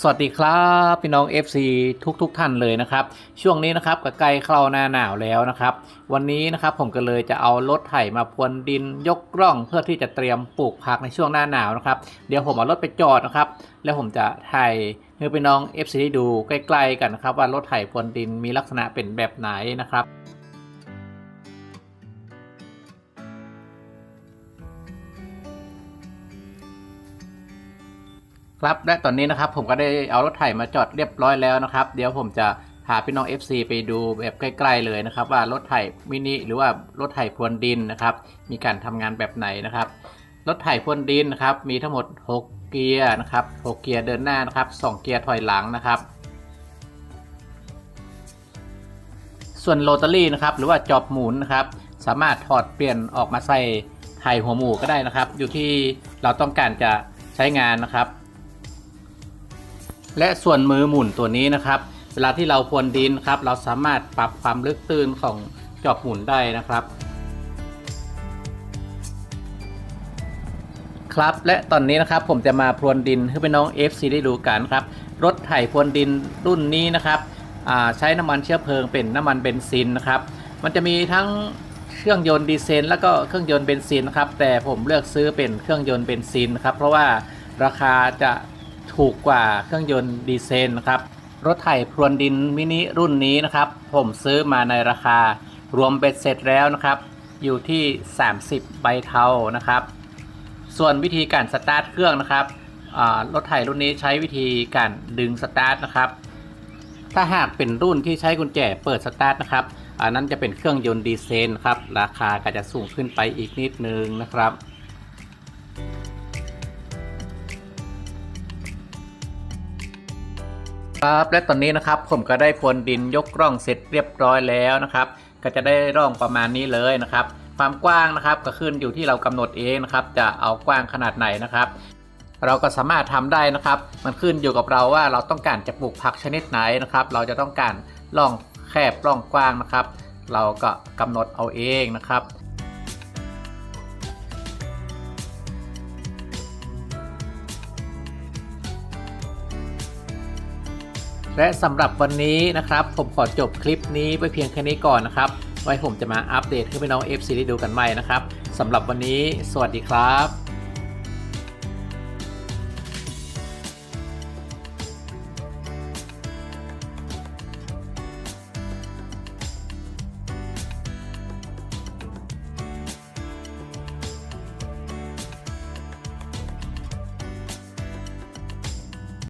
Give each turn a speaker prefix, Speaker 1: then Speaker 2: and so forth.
Speaker 1: สวัสดีครับพี่น้อง FC ทุกทุกๆท่านเลยนะครับ ช่วงนี้นะครับก็ใกล้เข้าหน้าหนาวแล้วนะครับ วันนี้นะครับผมก็เลยจะเอารถไถมาพรวนดินยกร่องเพื่อที่จะเตรียมปลูกผักในช่วงหน้าหนาวนะครับเดี๋ยวผมเอารถไปจอดนะครับ แล้วผมจะถ่ายให้พี่น้อง FC ได้ดูใกล้ ๆ กันนะครับว่ารถไถพรวนดินมีลักษณะเป็นแบบไหนนะครับ ครับและตอนนี้นะครับผมก็ได้เอารถไถมาจอดเรียบร้อยแล้วนะครับ เดี๋ยวผมจะพาพี่น้อง FC ไปดูแบบใกล้ ๆ เลยนะครับ ว่ารถไถมินิหรือว่ารถไถพรวนดินนะครับ มีการทำงานแบบไหนนะครับ รถไถพรวนดินนะครับ มีทั้งหมด 6 เกียร์นะครับ 6 เกียร์เดินหน้านะครับ 2 เกียร์ถอยหลังนะครับ ส่วนโรตารี่นะครับหรือว่าจอบหมุนนะครับ สามารถถอดเปลี่ยนออกมาใส่ไถหัวหมูก็ได้นะครับ อยู่ที่เราต้องการจะใช้งานนะครับ และส่วนมือหมุนตัวนี้นะครับ เวลาที่เราพรวนดินครับ เราสามารถปรับความลึกตื้นของจอบหมุนได้นะครับ ครับและตอนนี้นะครับผมจะมาพรวนดินให้พี่น้อง FC ได้ดูกันครับ รถไถพรวนดินรุ่นนี้นะครับใช้น้ำมันเชื้อเพลิงเป็นน้ำมันเบนซินนะครับ มันจะมีทั้งเครื่องยนต์ดีเซลแล้วก็เครื่องยนต์เบนซินนะครับแต่ผมเลือกซื้อเป็นเครื่องยนต์เบนซินครับเพราะว่าราคาจะ ถูกกว่าเครื่องยนต์ดีเซลนะครับ รถไถพรวนดินมินิรุ่นนี้นะครับ ผมซื้อมาในราคารวมเบ็ดเสร็จแล้วนะครับ อยู่ที่ 30 ใบเทานะครับ ส่วนวิธีการสตาร์ทเครื่องนะครับรถไถรุ่นนี้ใช้วิธีการดึงสตาร์ทนะครับ ถ้าหากเป็นรุ่นที่ใช้กุญแจเปิดสตาร์ทนะครับอันนั้นจะเป็นเครื่องยนต์ดีเซลครับราคาก็จะสูงขึ้นไปอีกนิดนึงนะครับ ครับและตอนนี้นะครับผมก็ได้พรวนดินยกร่องเสร็จเรียบร้อยแล้วนะครับ ก็จะได้ร่องประมาณนี้เลยนะครับ ความกว้างนะครับก็ขึ้นอยู่ที่เรากำหนดเองนะครับ จะเอากว้างขนาดไหนนะครับ เราก็สามารถทำได้นะครับ มันขึ้นอยู่กับเราว่าเราต้องการจะปลูกผักชนิดไหนนะครับ เราจะต้องการร่องแคบร่องกว้างนะครับ เราก็กำหนดเอาเองนะครับ และสำหรับวันนี้นะครับ ผมขอจบคลิปนี้ไปเพียงแค่นี้ก่อนนะครับ ไว้ผมจะมาอัปเดตให้พี่น้อง FC ได้ดูกันใหม่นะครับสำหรับวันนี้ สวัสดีครับ